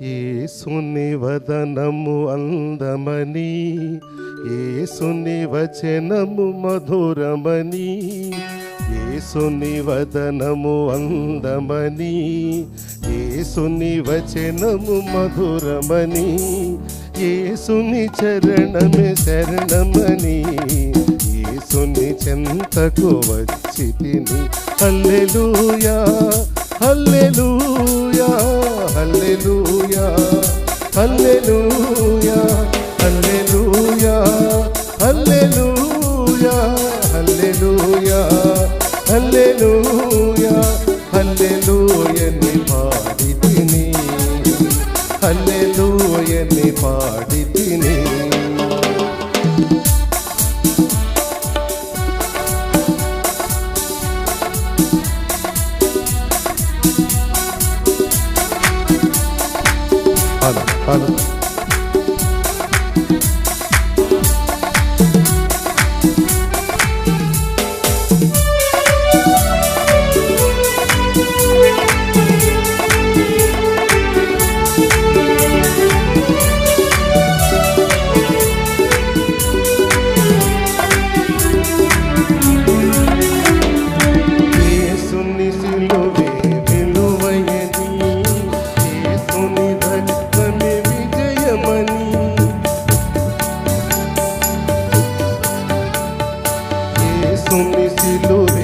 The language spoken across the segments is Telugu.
ఏసుని వదనము అందమని ఏసుని వచనము మధురమని ఏసుని వదనము అందమని ఏసుని వచనము మధురమని ఏసుని చరణమే శరణమని ఏసుని చెంతకు వచ్చి తిని అల్లెలుయా హల్లెలూయని పాడి తిని. అలా అలా তুমি সিলুর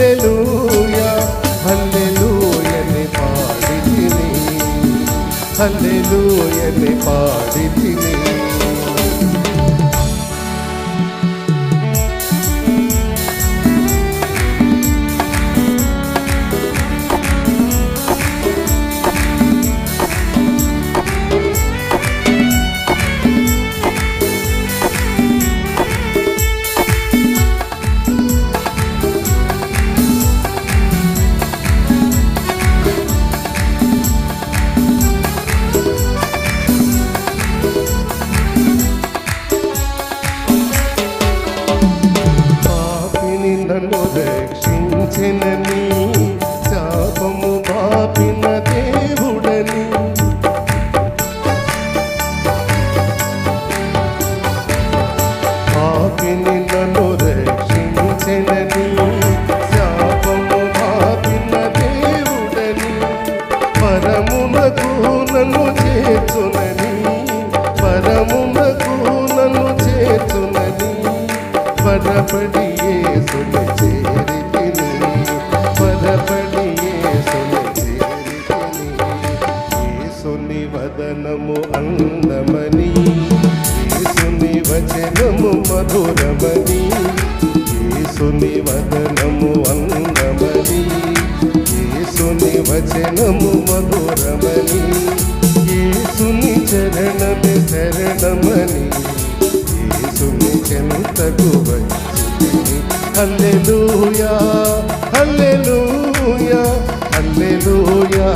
హల్లెలూయా హల్లెలూయని పాడితిని హల్లెలూయని పాడితిని నన్ను రక్షించినని యేసుని వచనము మధురమని యేసుని చరణమే శరణమని యేసుని చెంతకు వచ్చి హల్లెలూయా హల్లెలూయా హల్లెలూయా.